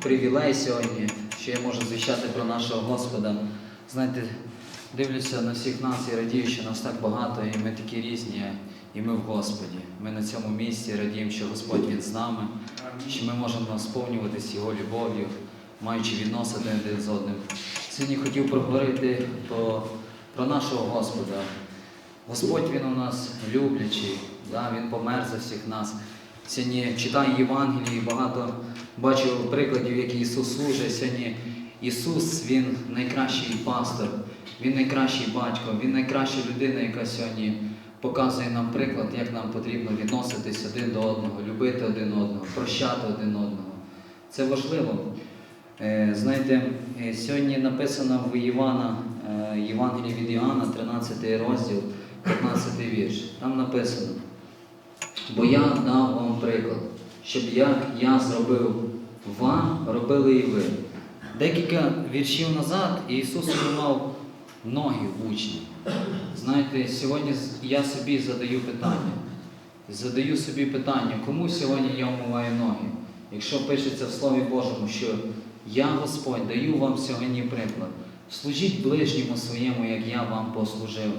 привілей сьогодні, що я можу звіщати про нашого Господа. Знаєте, дивлюся на всіх нас і радію, що нас так багато, і ми такі різні, і ми в Господі. Ми на цьому місці радіємо, що Господь Він з нами, що ми можемо сповнюватись Його любов'ю, маючи відносини один з одним. Сьогодні хотів проговорити про, про нашого Господа. Господь Він у нас люблячий, да? Він помер за всіх нас. Сьогодні читаю Євангелії, багато бачу прикладів, як Ісус служить. Сьогодні Ісус Він найкращий пастор, Він найкращий батько, Він найкраща людина, яка сьогодні показує нам приклад, як нам потрібно відноситись один до одного, любити один одного, прощати один одного. Це важливо. Е, Знаєте, е, сьогодні написано в Івана, е, Євангелії від Іоанна, 13 розділ, 15 вірш. Там написано, бо я дав вам приклад, щоб як я зробив вам, робили і ви. Декілька віршів назад Ісус мав ноги учні. Знаєте, сьогодні я собі задаю питання. Задаю собі питання, кому сьогодні я вмиваю ноги? Якщо пишеться в Слові Божому, що я Господь даю вам сьогодні приклад. Служіть ближньому своєму, як я вам послужив.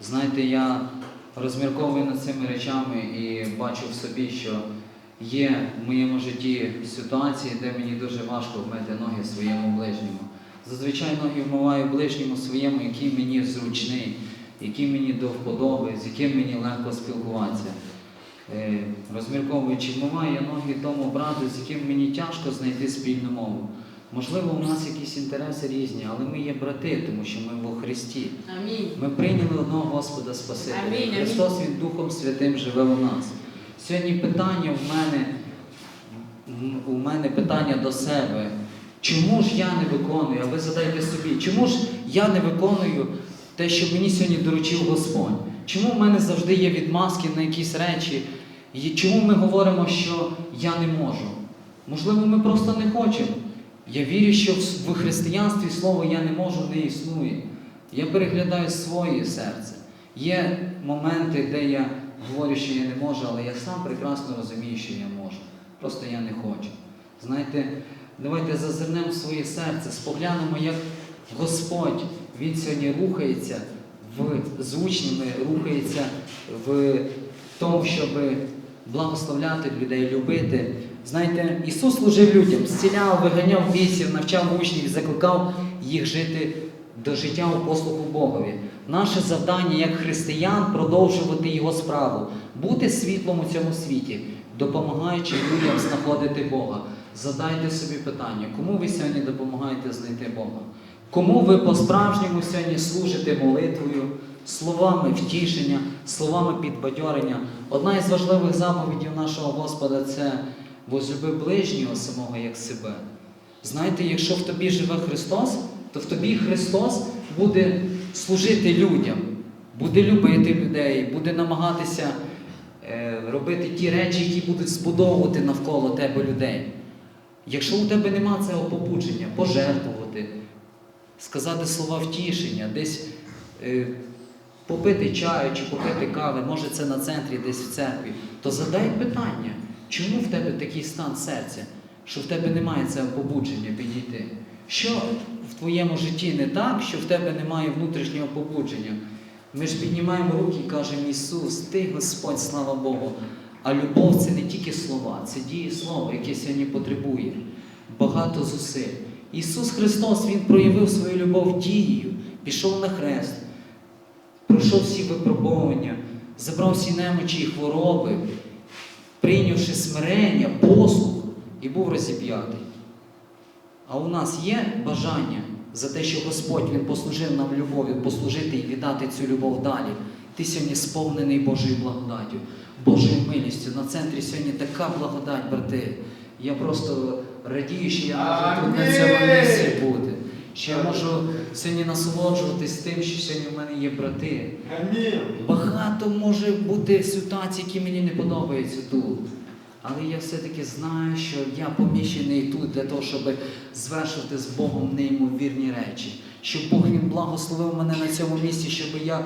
Знаєте, я розмірковую над цими речами і бачу в собі, що є в моєму житті ситуації, де мені дуже важко вмити ноги своєму ближньому. Зазвичай ноги вмиваю ближньому своєму, який мені зручний, який мені до вподоби, з яким мені легко спілкуватися. Е, Розмірковуючи, вмиваю я ноги тому брату, з яким мені тяжко знайти спільну мову. Можливо, у нас якісь інтереси різні, але ми є брати, тому що ми во Христі. Амінь. Ми прийняли одного Господа Спасителя. Амінь, амінь. Христос Він Духом Святим живе у нас. Сьогодні питання в мене, у мене питання до себе. Чому ж я не виконую? А ви задайте собі, чому ж я не виконую те, що мені сьогодні доручив Господь? Чому в мене завжди є відмазки на якісь речі? І чому ми говоримо, що я не можу? Можливо, ми просто не хочемо. Я вірю, що в християнстві слово я не можу не існує. Я переглядаю своє серце. Є моменти, де я говорю, що я не можу, але я сам прекрасно розумію, що я можу. Просто я не хочу. Знаєте, давайте зазирнемо в своє серце, споглянемо, як Господь Він сьогодні рухається в, з рухається в тому, щоб благословляти людей, любити. Знаєте, Ісус служив людям, зціляв, виганяв бісів, навчав учнів, закликав їх жити до життя у послуху Богові. Наше завдання як християн продовжувати Його справу, бути світлом у цьому світі, допомагаючи людям знаходити Бога. Задайте собі питання, кому ви сьогодні допомагаєте знайти Бога? Кому ви по-справжньому сьогодні служите молитвою, словами втішення, словами підбадьорення? Одна із важливих заповідей нашого Господа це возлюби ближнього самого як себе. Знаєте, якщо в тобі живе Христос, то в тобі Христос буде служити людям, буде любити людей, буде намагатися е, робити ті речі, які будуть збудовувати навколо тебе людей. Якщо у тебе нема цього побудження, пожертвувати, сказати слова втішення, десь е, попити чаю чи попити кави, може це на центрі, десь в церкві, то задай питання, чому в тебе такий стан серця, що в тебе немає цього побудження підійти? Що в твоєму житті не так, що в тебе немає внутрішнього побудження? Ми ж піднімаємо руки і кажемо, Ісус, Ти Господь, слава Богу. А любов це не тільки слова, це діє слово, яке сьогодні потребує. Багато зусиль. Ісус Христос Він проявив свою любов дією, пішов на хрест, пройшов всі випробування, забрав всі немочі і хвороби, прийнявши смирення, послух і був розіп'ятий. А у нас є бажання за те, що Господь Він послужив нам любов'ю, послужити і віддати цю любов далі. Ти сьогодні сповнений Божою благодаттю, Божою милістю. На центрі сьогодні така благодать, брати. Я просто радію, що я можу тут на цьому місці бути. Що я можу сьогодні насолоджуватись тим, що сьогодні в мене є брати. Амінь. Багато може бути ситуацій, які мені не подобаються тут. Але я все-таки знаю, що я поміщений тут для того, щоб звершувати з Богом неймовірні речі. Щоб Бог він благословив мене на цьому місці, щоб я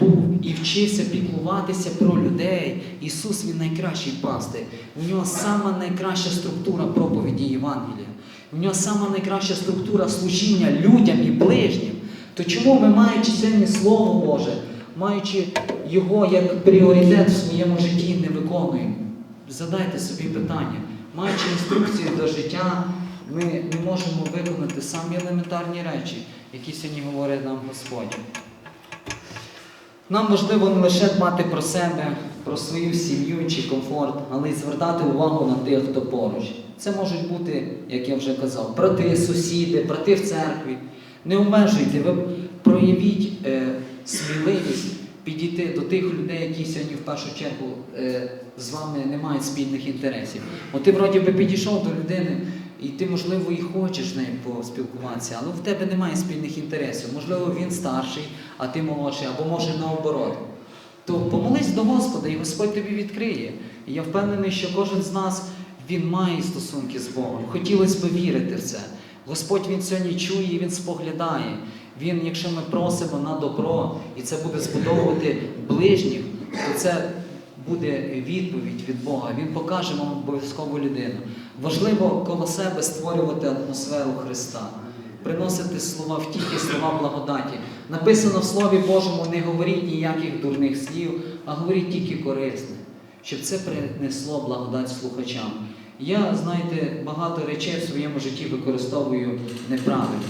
був і вчився піклуватися про людей. Ісус Він найкращий пастир. У нього сама найкраща структура проповіді Євангелія. У нього сама найкраща структура служіння людям і ближнім. То чому ми, маючи сьогодні Слово Боже, маючи його як пріоритет в своєму житті, не виконуємо? Задайте собі питання. Маючи інструкції до життя, ми не можемо виконати самі елементарні речі, які сьогодні говорить нам Господь. Нам важливо не лише дбати про себе, про свою сім'ю чи комфорт, але й звертати увагу на тих, хто поруч. Це можуть бути, як я вже казав, брати, сусіди, брати в церкві. Не обмежуйте, ви проявіть е, сміливість підійти до тих людей, які сьогодні в першу чергу е, з вами не мають спільних інтересів. От ти вроді би підійшов до людини, і ти, можливо, і хочеш з нею поспілкуватися, але в тебе немає спільних інтересів. Можливо, він старший, а ти молодший, або може наоборот. То помолись до Господа, і Господь тобі відкриє. І я впевнений, що кожен з нас він має стосунки з Богом. Хотілося б вірити в це. Господь Він сьогодні чує, і Він споглядає. Він, якщо ми просимо на добро, і це буде збудовувати ближніх, то це буде відповідь від Бога. Він покаже вам обов'язкову людину. Важливо коло себе створювати атмосферу Христа, приносити слова втіхи, слова благодаті. Написано в Слові Божому, не говоріть ніяких дурних слів, а говоріть тільки корисне, щоб це принесло благодать слухачам. Я, знаєте, багато речей в своєму житті використовую неправильно.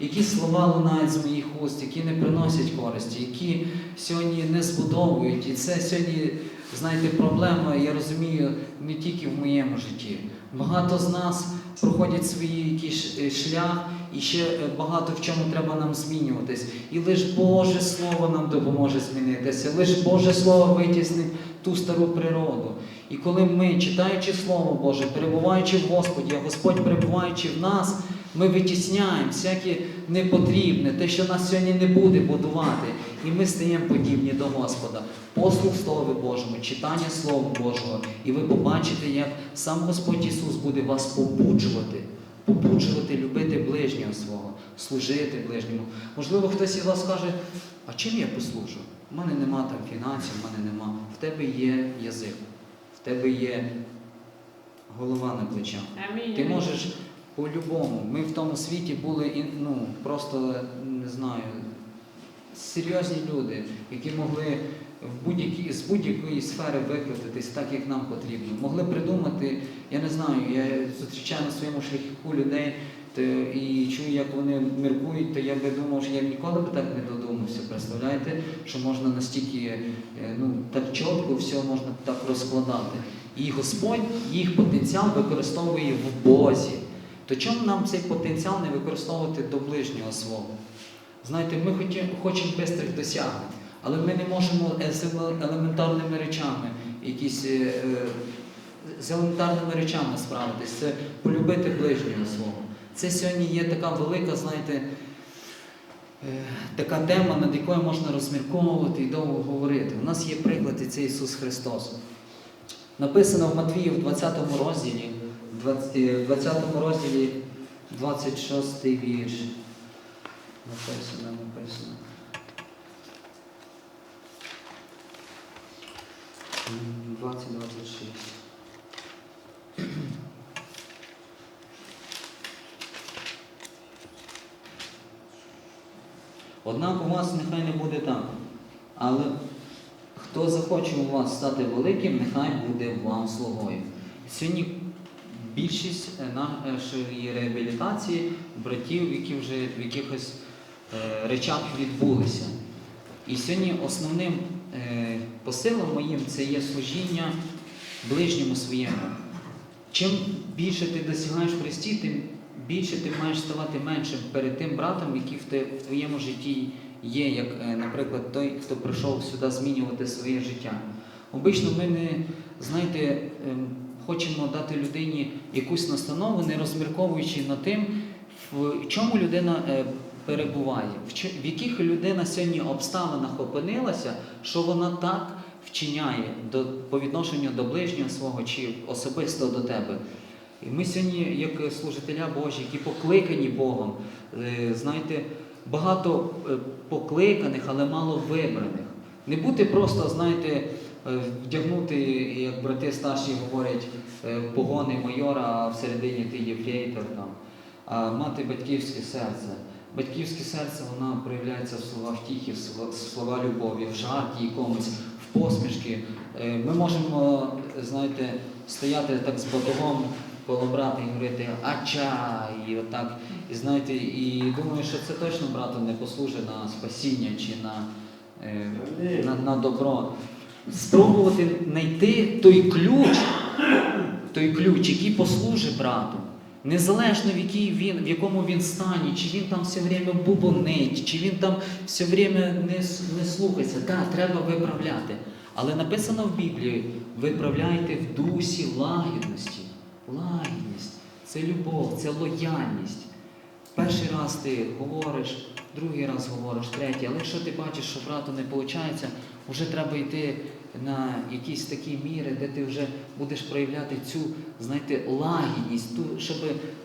Якісь слова лунають з моїх уст, які не приносять користі, які сьогодні не збудовують. І це сьогодні, знаєте, проблема, я розумію, не тільки в моєму житті. Багато з нас проходять свій якийсь е, шлях, і ще е, багато в чому треба нам змінюватись. І лише Боже Слово нам допоможе змінитися, лише Боже Слово витіснить ту стару природу. І коли ми, читаючи Слово Боже, перебуваючи в Господі, а Господь перебуваючи в нас, ми витісняємо всяке непотрібне, те, що нас сьогодні не буде будувати. І ми стаємо подібні до Господа. Послух Слові Божому, читання Слова Божого. І ви побачите, як сам Господь Ісус буде вас побуджувати, побуджувати, любити ближнього свого, служити ближньому. Можливо, хтось із вас каже, а чим я послужу? У мене нема там фінансів, в мене нема. В тебе є язик, в тебе є голова на плечах. Ти можеш по-любому. Ми в тому світі були ну, просто не знаю, серйозні люди, які могли в будь-якій з будь-якої сфери викрутитись так, як нам потрібно. Могли придумати, я не знаю, я зустрічаю на своєму шляху людей то, і чую, як вони міркують, то я би думав, що я ніколи б так не додумався. Представляєте, що можна настільки е, ну, так чітко все можна так розкладати. І Господь їх потенціал використовує в Бозі. То чому нам цей потенціал не використовувати до ближнього свого? Знаєте, ми хоті- хочемо бистрих досягнень, але ми не можемо з елементарними речами, якісь, е, з елементарними речами справитись, це полюбити ближнього свого. Це сьогодні є така велика, знаєте, е, така тема, над якою можна розмірковувати і довго говорити. У нас є приклад, і це Ісус Христос. Написано в Матвії в 20 розділі, 20, в 20 розділі 26 вірш. Написано, написано. М, 20-26. Однак у вас нехай не буде так. Але хто захоче у вас стати великим, нехай буде вам слугою. Сьогодні більшість е, нашої реабілітації братів, які вже в якихось е, речах відбулися. І сьогодні основним е, посилом моїм це є служіння ближньому своєму. Чим більше ти досягаєш в Христі, тим більше ти маєш ставати меншим перед тим братом, який в, твоєму житті є, як, е, наприклад, той, хто прийшов сюди змінювати своє життя. Обично ми не, знаєте, ем, хочемо дати людині якусь настанову, не розмірковуючи над тим, в чому людина е, перебуває, в, яких людина сьогодні обставинах опинилася, що вона так вчиняє до, по відношенню до ближнього свого чи особисто до тебе. І ми сьогодні, як служителя Божі, які покликані Богом, е, знаєте, багато е, покликаних, але мало вибраних. Не бути просто, знаєте, вдягнути, як брати старші говорять, е, погони майора, а всередині ти єфрейтор там, а мати батьківське серце. Батьківське серце воно проявляється в словах втіхи, в слова- любові, в жарті якомусь, в посмішки. Е, Ми можемо, знаєте, стояти так з батогом коло брата і говорити ача, і отак, і знаєте, і думаю, що це точно брату не послужить на спасіння чи на, е, на, на добро. Спробувати знайти той ключ, той ключ, який послужить брату. Незалежно в, якій він, в якому він стані, чи він там все время бубонить, чи він там все время не, не слухається. Так, треба виправляти. Але написано в Біблії: виправляйте в дусі лагідності. Лагідність це любов, це лояльність. Перший раз ти говориш, другий раз говориш, третій. Але якщо ти бачиш, що брату не виходить, вже треба йти на якісь такі міри, де ти вже будеш проявляти цю, знаєте, лагідність, ту, щоб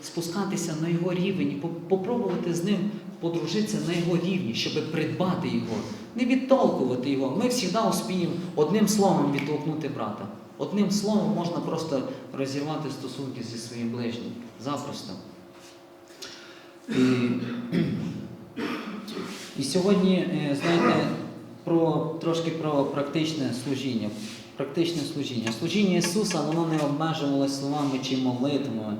спускатися на його рівень попробувати з ним подружитися на його рівні, щоб придбати його, не відтолкувати його. Ми завжди успіємо одним словом відтолкнути брата. Одним словом можна просто розірвати стосунки зі своїм ближнім. Запросто. І, і сьогодні, е, знаєте, про, трошки про практичне служіння. Практичне служіння. Служіння Ісуса воно не обмежувалося словами чи молитвами.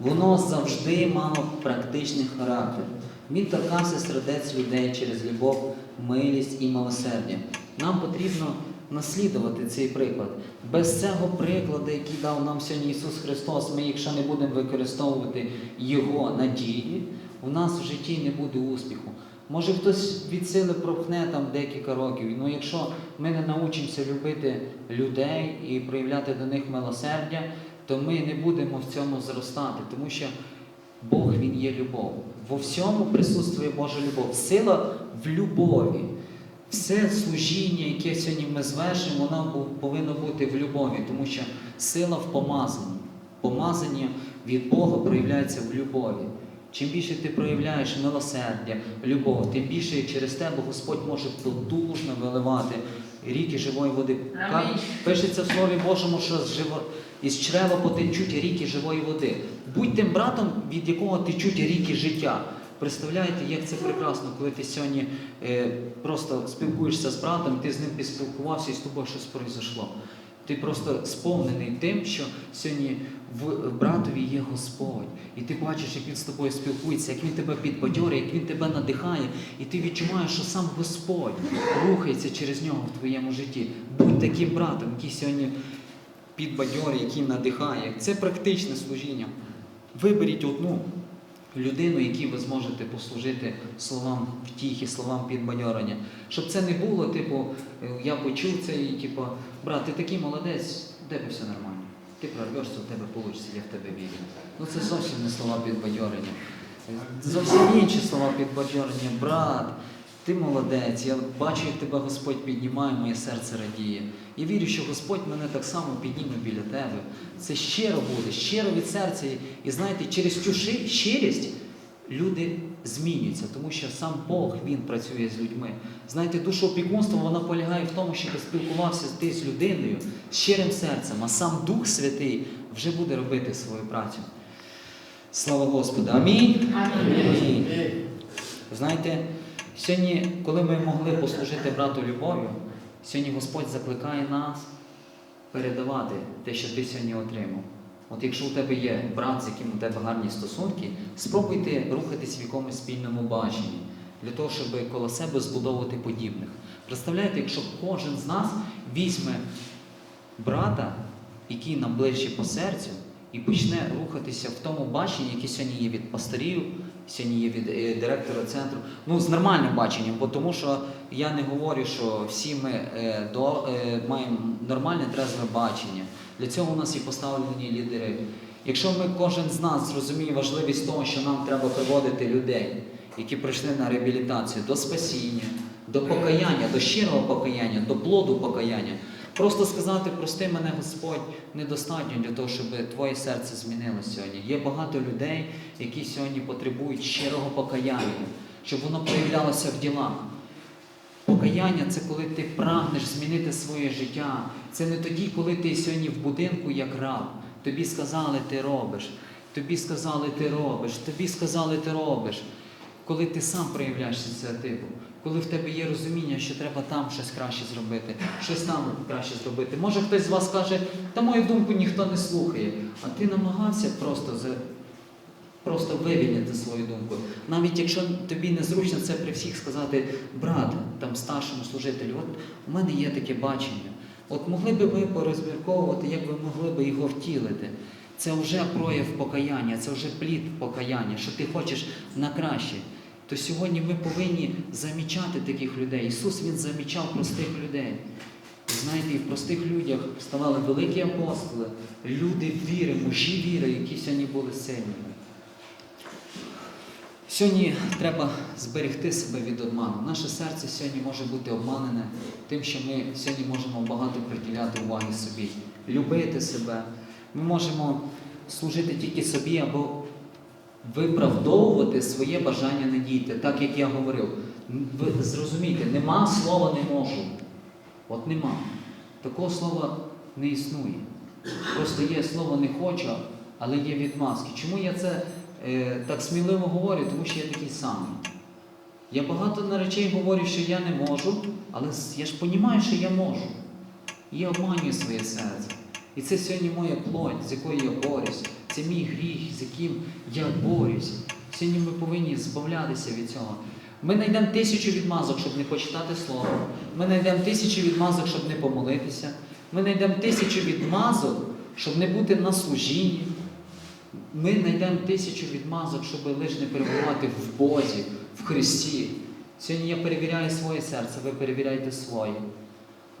Воно завжди мало практичний характер. Він торкався сердець людей через любов, милість і милосердя. Нам потрібно наслідувати цей приклад. Без цього прикладу, який дав нам сьогодні Ісус Христос, ми, якщо не будемо використовувати Його на ділі, у нас в житті не буде успіху. Може хтось від сили пропхне там декілька років. Ну якщо ми не научимося любити людей і проявляти до них милосердя, то ми не будемо в цьому зростати, тому що Бог Він є любов. Во всьому присутствує Божа любов. Сила в любові. Все служіння, яке сьогодні ми звершуємо, воно повинно бути в любові, тому що сила в помазанні. Помазання від Бога проявляється в любові. Чим більше ти проявляєш милосердя, любов, тим більше через тебе Господь може потужно виливати ріки живої води. Амінь. Пишеться в Слові Божому, що з живо... із чрева потечуть ріки живої води. Будь тим братом, від якого течуть ріки життя. Представляєте, як це прекрасно, коли ти сьогодні е, просто спілкуєшся з братом, ти з ним поспілкувався і з тобою щось произошло. Ти просто сповнений тим, що сьогодні в братові є Господь. І ти бачиш, як він з тобою спілкується, як він тебе підбадьорює, як він тебе надихає, і ти відчуваєш, що сам Господь рухається через нього в твоєму житті. Будь таким братом, який сьогодні підбадьорює, який надихає. Це практичне служіння. Виберіть одну людину, якій ви зможете послужити словам втіхи, словам підбадьорення. Щоб це не було, типу, е, я почув це і типу, брат, ти такий молодець, у тебе все нормально. Ти прорвешся, у тебе вийде, я в тебе вірю. Ну це зовсім не слова підбадьорення. Зовсім інші слова підбадьорення. Брат, ти молодець, я бачу, як тебе Господь піднімає, моє серце радіє. І вірю, що Господь мене так само підніме біля тебе. Це щиро буде, щиро від серця. І знаєте, через цю щирість люди змінюються, тому що сам Бог Він працює з людьми. Знаєте, душоопікунство воно полягає в тому, щоб спілкувався ти з людиною з щирим серцем, а сам Дух Святий вже буде робити свою працю. Слава Господу! Амінь. Амінь. Знаєте, сьогодні, коли ми могли послужити брату любов'ю, сьогодні Господь закликає нас передавати те, що ти сьогодні отримав. От якщо у тебе є брат, з яким у тебе гарні стосунки, спробуйте рухатись в якомусь спільному баченні для того, щоб коло себе збудовувати подібних. Представляєте, якщо кожен з нас візьме брата, який нам ближче по серцю, і почне рухатися в тому баченні, яке сьогодні є від пасторів, сьогодні є від е, директора центру. Ну, з нормальним баченням, бо тому що я не говорю, що всі ми е, до, е, маємо нормальне трезве бачення. Для цього у нас і поставлені лідери. Якщо ми кожен з нас зрозуміє важливість того, що нам треба приводити людей, які прийшли на реабілітацію до спасіння, до покаяння, до щирого покаяння, до плоду покаяння. Просто сказати, прости мене Господь, недостатньо для того, щоб твоє серце змінилося сьогодні. Є багато людей, які сьогодні потребують щирого покаяння, щоб воно проявлялося в ділах. Покаяння це коли ти прагнеш змінити своє життя. Це не тоді, коли ти сьогодні в будинку як раб. Тобі сказали, ти робиш. Тобі сказали, ти робиш. Тобі сказали, ти робиш. Коли ти сам проявляєш ініціативу, коли в тебе є розуміння, що треба там щось краще зробити, щось там краще зробити. Може хтось з вас каже, та мою думку ніхто не слухає, а ти намагався просто за просто вивільнити свою думку. Навіть якщо тобі незручно це при всіх сказати, брат, там старшому служителю, от у мене є таке бачення. От могли би ви порозмірковувати, як ви могли би його втілити. Це вже прояв покаяння, це вже плід покаяння, що ти хочеш на краще. То сьогодні ми повинні замічати таких людей. Ісус Він замічав простих людей. І знаєте, і в простих людях ставали великі апостоли, люди віри, мужі віри, які сьогодні були сильними. Сьогодні треба зберегти себе від обману. Наше серце сьогодні може бути обманене тим, що ми сьогодні можемо багато приділяти уваги собі, любити себе. Ми можемо служити тільки собі або виправдовувати своє бажання не дійти, так як я говорив. Ви зрозумійте, нема слова не можу. От нема. Такого слова не існує. Просто є слово не хочу, але є відмазки. Чому я це е, так сміливо говорю? Тому що я такий самий. Я багато на речей говорю, що я не можу, але я ж розумію, що я можу. І я обманюю своє серце. І це сьогодні моя плоть, з якою я борюсь. Це мій гріх, з яким я борюсь. Сьогодні ми повинні збавлятися від цього. Ми знайдемо тисячу відмазок, щоб не почитати слово. Ми знайдемо тисячу відмазок, щоб не помолитися. Ми знайдемо тисячу відмазок, щоб не бути на служінні. Ми знайдемо тисячу відмазок, щоб лише не перебувати в Бозі, в Христі. Сьогодні я перевіряю своє серце, ви перевіряйте своє.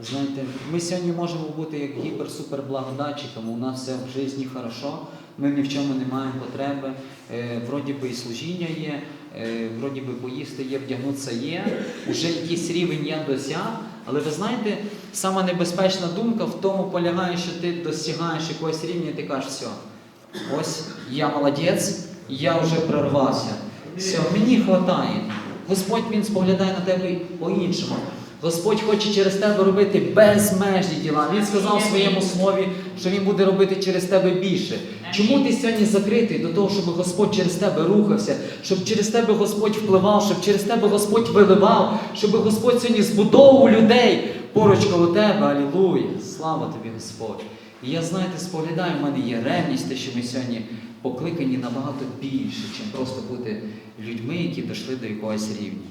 Знаєте, ми сьогодні можемо бути як гіпер-супер благодатчиками, у нас все в житті хорошо, ми ні в чому не маємо потреби. Е, вроді би і служіння є, е, вроді би поїсти є, вдягнутися є, уже якийсь рівень я досяг. Але ви знаєте, сама небезпечна думка в тому полягає, що ти досягаєш якогось рівня і ти кажеш, все, ось я молодець, я вже прорвався. Все, мені вистачає. Господь Він споглядає на тебе по-іншому. Господь хоче через тебе робити безмежні діла. Він сказав в своєму слові, що Він буде робити через тебе більше. Чому ти сьогодні закритий до того, щоб Господь через тебе рухався, щоб через тебе Господь впливав, щоб через тебе Господь виливав, щоб Господь сьогодні збудовував людей поруч коло тебе. Алілуя! Слава тобі, Господь! І я, знаєте, споглядаю, в мене є ревність, те, що ми сьогодні покликані набагато більше, ніж просто бути людьми, які дійшли до якогось рівня.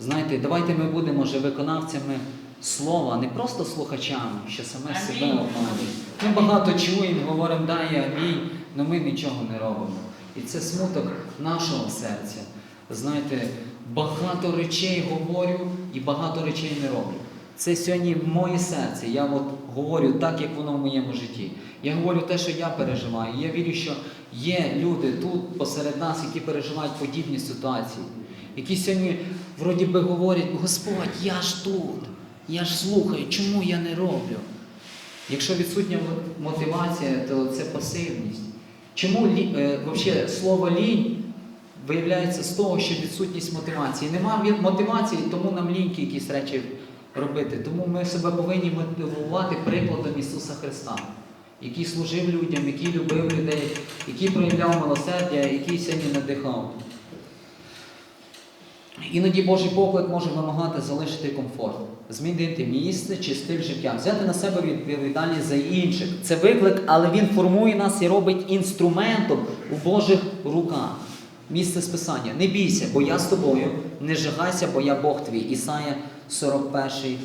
Знаєте, давайте ми будемо вже виконавцями слова, не просто слухачами, що саме себе обманюють. Ми багато чуємо, говоримо дай амінь, але ми нічого не робимо. І це смуток нашого серця. Знаєте, багато речей говорю і багато речей не роблю. Це сьогодні моє серце. Я от говорю так, як воно в моєму житті. Я говорю те, що я переживаю. Я вірю, що є люди тут посеред нас, які переживають подібні ситуації, які сьогодні вроді би говорять, Господь, я ж тут, я ж слухаю, чому я не роблю? Якщо відсутня мотивація, то це пасивність. Чому е, вообще, слово лінь виявляється з того, що відсутність мотивації. Нема мотивації, тому нам ліньки якісь речі робити. Тому ми себе повинні мотивувати прикладом Ісуса Христа, який служив людям, який любив людей, який проявляв милосердя, який сьогодні надихав. Іноді Божий поклик може вимагати залишити комфорт, змінити місце чи стиль життя, взяти на себе відповідальність за інших. Це виклик, але він формує нас і робить інструментом у Божих руках. Місце списання. Не бійся, бо я з тобою, не жагайся, бо я Бог твій. Ісая 41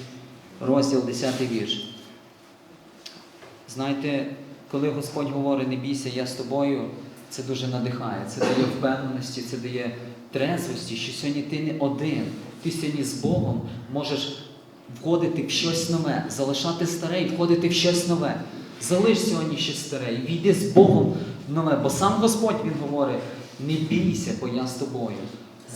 розділ 10 вірш. Знаєте, коли Господь говорить, не бійся, я з тобою, це дуже надихає, це дає впевненості, це дає трезвості, що сьогодні ти не один. Ти сьогодні з Богом можеш входити в щось нове, залишати старе і входити в щось нове. Залиш сьогодні щось старе і війди з Богом в нове. Бо сам Господь Він говорить, не бійся, бо я з тобою.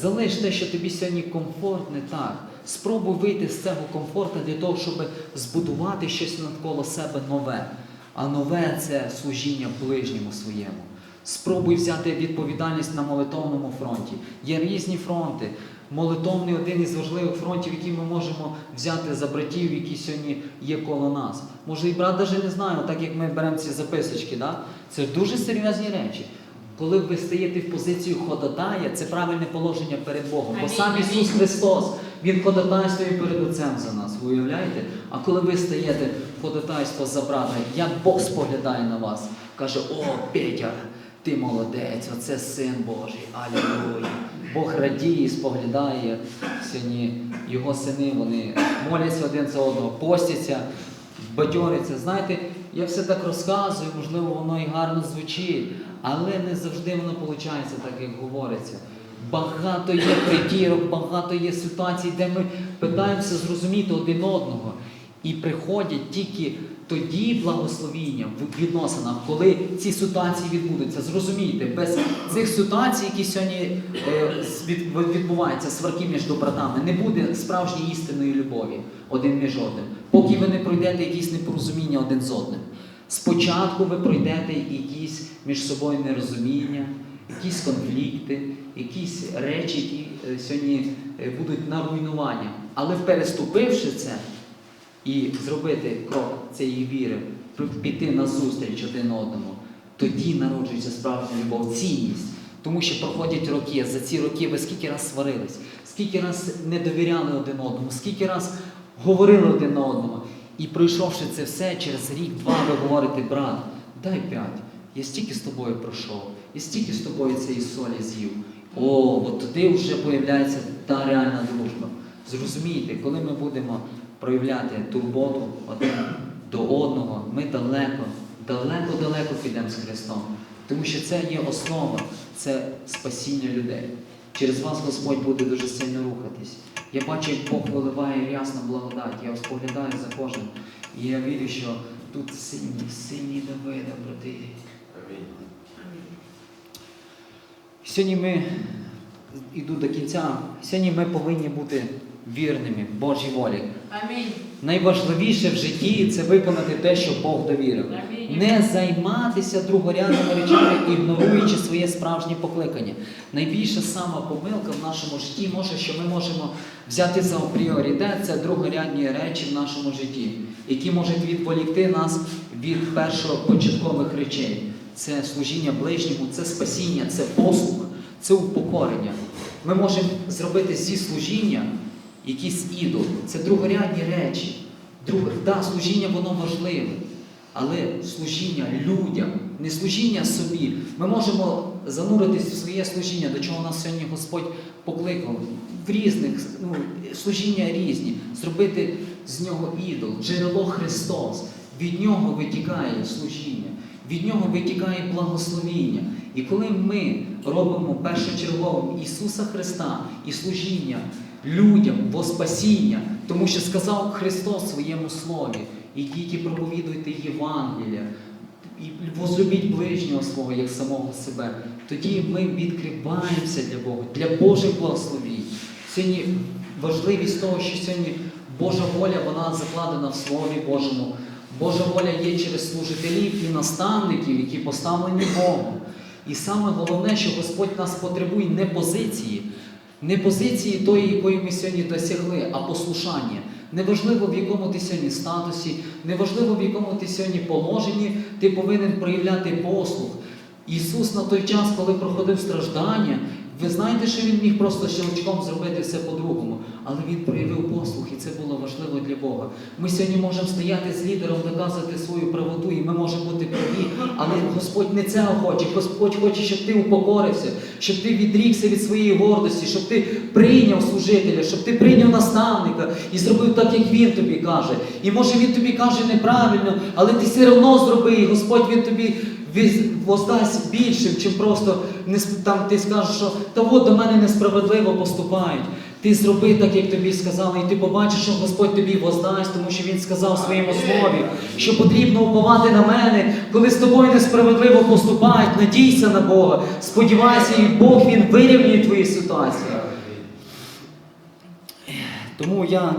Залиш те, що тобі сьогодні комфортне так. Спробуй вийти з цього комфорту для того, щоб збудувати щось навколо себе нове. А нове це служіння ближньому своєму. Спробуй взяти відповідальність на молитовному фронті. Є різні фронти. Молитовний один із важливих фронтів, які ми можемо взяти за братів, які сьогодні є коло нас. Може, і брат навіть не знає, так як ми беремо ці записочки, да? це дуже серйозні речі. Коли ви стаєте в позицію ходатая, це правильне положення перед Богом. Бо сам. Ісус Христос, Він ходатайствує перед Отцем за нас. Ви уявляєте? А коли ви стаєте в ходатайство за брата, як Бог споглядає на вас, каже: О, Петя, ти молодець, оце син Божий, алілуя. Бог радіє, споглядає сьогодні його сини, вони моляться один за одного, постяться, бадьоряться. Знаєте, я все так розказую, можливо, воно і гарно звучить, але не завжди воно виходить так, як говориться. Багато є притірок, багато є ситуацій, де ми питаємося зрозуміти один одного. І приходять тільки тоді благословіння в відносинах, коли ці ситуації відбудуться. Зрозумійте, без цих ситуацій, які сьогодні е, відбуваються, сварки між братами, не буде справжньої істинної любові один між одним, поки ви не пройдете якісь непорозуміння один з одним. Спочатку ви пройдете якісь між собою нерозуміння, якісь конфлікти, якісь речі, які е, сьогодні е, будуть на руйнування. Але переступивши це і зробити крок цієї віри, піти на зустріч один одному, тоді народжується справжня любов, цінність. Тому що проходять роки. За ці роки ви скільки раз сварились, скільки раз не довіряли один одному, скільки раз говорили один одному. І пройшовши це все, через рік-два ви говорите, брат, дай п'ять. Я стільки з тобою пройшов, я стільки з тобою цієї солі з'їв. О, от туди вже появляється та реальна дружба. Зрозумійте, коли ми будемо проявляти турботу один до одного, ми далеко, далеко-далеко підемо з Христом. Тому що це є основа, це спасіння людей. Через вас Господь буде дуже сильно рухатись. Я бачу, як Бог виливає рясна благодать. Я споглядаю за кожним. І я вірю, що тут сильні, сильні Давида, брати. Сьогодні ми йду до кінця. Сьогодні ми повинні бути вірними Божій волі. Амінь. Найважливіше в житті це виконати те, що Бог довірив. Амінь. Не займатися другорядними речами, ігноруючи своє справжнє покликання. Найбільша сама помилка в нашому житті може, що ми можемо взяти за пріоритет це другорядні речі в нашому житті, які можуть відволікти нас від першопочаткових речей. Це служіння ближньому, це спасіння, це послуг, це упокорення. Ми можемо зробити зі служіння якийсь ідол. Це другорядні речі. Друг... Да, служіння воно важливе, але служіння людям, не служіння собі. Ми можемо зануритись в своє служіння, до чого нас сьогодні Господь покликав. В різних ну, служіння різні, зробити з нього ідол, джерело Христос. Від нього витікає служіння, від нього витікає благословіння. І коли ми робимо першочерговим Ісуса Христа і служіння людям во спасіння, тому що сказав Христос в своєму слові, ідіть і проповідуйте Євангелія, і возлюбіть ближнього свого як самого себе, тоді ми відкриваємося для Бога, для Божих благословінь. Сьогодні важливість того, що сьогодні Божа воля вона закладена в Слові Божому. Божа воля є через служителів і наставників, які поставлені Богом. І саме головне, що Господь нас потребує не позиції, не позиції тої, якої ми сьогодні досягли, а послушання. Неважливо, в якому ти сьогодні статусі, неважливо, в якому ти сьогодні положенні, ти повинен проявляти послуг. Ісус на той час, коли проходив страждання, ви знаєте, що Він міг просто щелчком зробити все по-другому, але Він проявив послуг, і це було важливо для Бога. Ми сьогодні можемо стояти з лідером, доказувати свою правоту, і ми можемо бути праві, але Господь не це хоче. Господь хоче, щоб ти упокорився, щоб ти відрікся від своєї гордості, щоб ти прийняв служителя, щоб ти прийняв наставника і зробив так, як він тобі каже. І може він тобі каже неправильно, але ти все одно зроби, і Господь він тобі воздасть більшим, чим просто не там ти скажеш, що та от до мене несправедливо поступають. Ти зроби так, як тобі сказали, і ти побачиш, що Господь тобі воздасть, тому що Він сказав в своєму слові, що потрібно уповати на мене, коли з тобою несправедливо поступають. Надійся на Бога, сподівайся, і Бог Він вирівнює твої ситуації. Тому я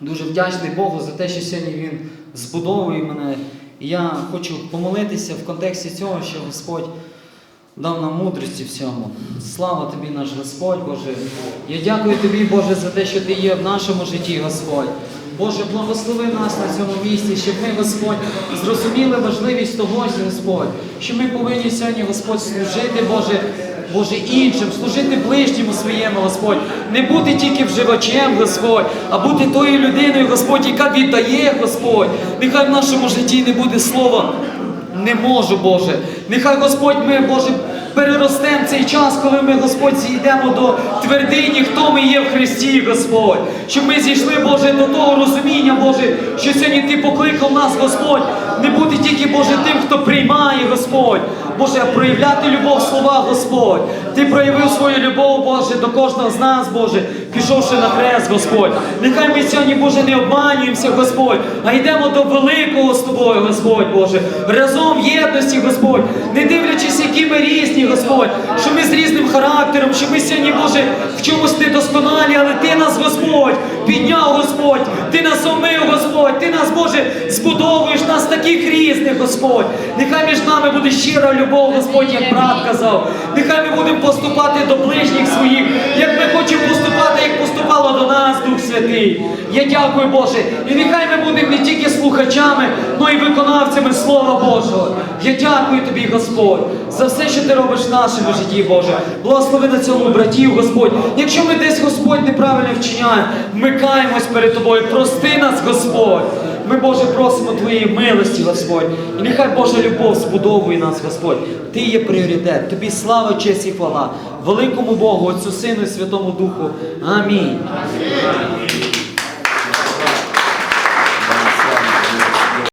дуже вдячний Богу за те, що сьогодні Він збудовує мене. І я хочу помолитися в контексті цього, що Господь дав нам мудрості всьому. Слава тобі, наш Господь Боже. Я дякую тобі, Боже, за те, що ти є в нашому житті, Господь. Боже, благослови нас на цьому місці, щоб ми, Господь, зрозуміли важливість того, Господь, що ми повинні сьогодні, Господь, служити, Боже, Боже, іншим, служити ближньому своєму, Господь, не бути тільки вживачем, Господь, а бути тою людиною, Господь, яка віддає, Господь. Нехай в нашому житті не буде слова не можу, Боже. Нехай Господь ми, Боже, переростемо цей час, коли ми, Господь, зійдемо до твердині, хто ми є в Христі, Господь. Щоб ми зійшли, Боже, до того розуміння, Боже, що сьогодні Ти покликав нас, Господь, не бути тільки, Боже, тим, хто приймає, Господь. Боже, проявляти любов в словах, Господь. Ти проявив свою любов, Боже, до кожного з нас, Боже, пішовши на хрест, Господь. Нехай ми сьогодні, Боже, не обманюємося, Господь, а йдемо до великого з тобою, Господь, Боже. Разом в єдності, Господь, не дивлячись, які ми різні, Господь, що ми з різним характером, що ми сьогодні, Боже, в чомусь не досконалі, але Ти нас, Господь, підняв, Господь, Ти нас омив, Господь, Ти нас, Боже, збудовуєш нас таких різних, Господь. Нехай між нами буде щира любов, Господь, як брат казав. Нехай ми будемо поступати до ближніх своїх, як ми хочемо поступати, як поступало до нас, Дух Святий. Я дякую, Боже. І нехай ми будемо не тільки слухачами, але й виконавцями Слова Божого. Я дякую тобі, Господь, за все, що ти робиш в нашому житті, Боже. Благослови на цьому братів, Господь. Якщо ми десь, Господь, неправильно вчиняємо, вмикаємось перед тобою. Прости нас, Господь. Ми, Боже, просимо Твоєї милості, Господь. І нехай Божа любов збудовує нас, Господь. Ти є пріоритет. Тобі слава, честь і хвала. Великому Богу, Отцю Сину і Святому Духу. Амінь.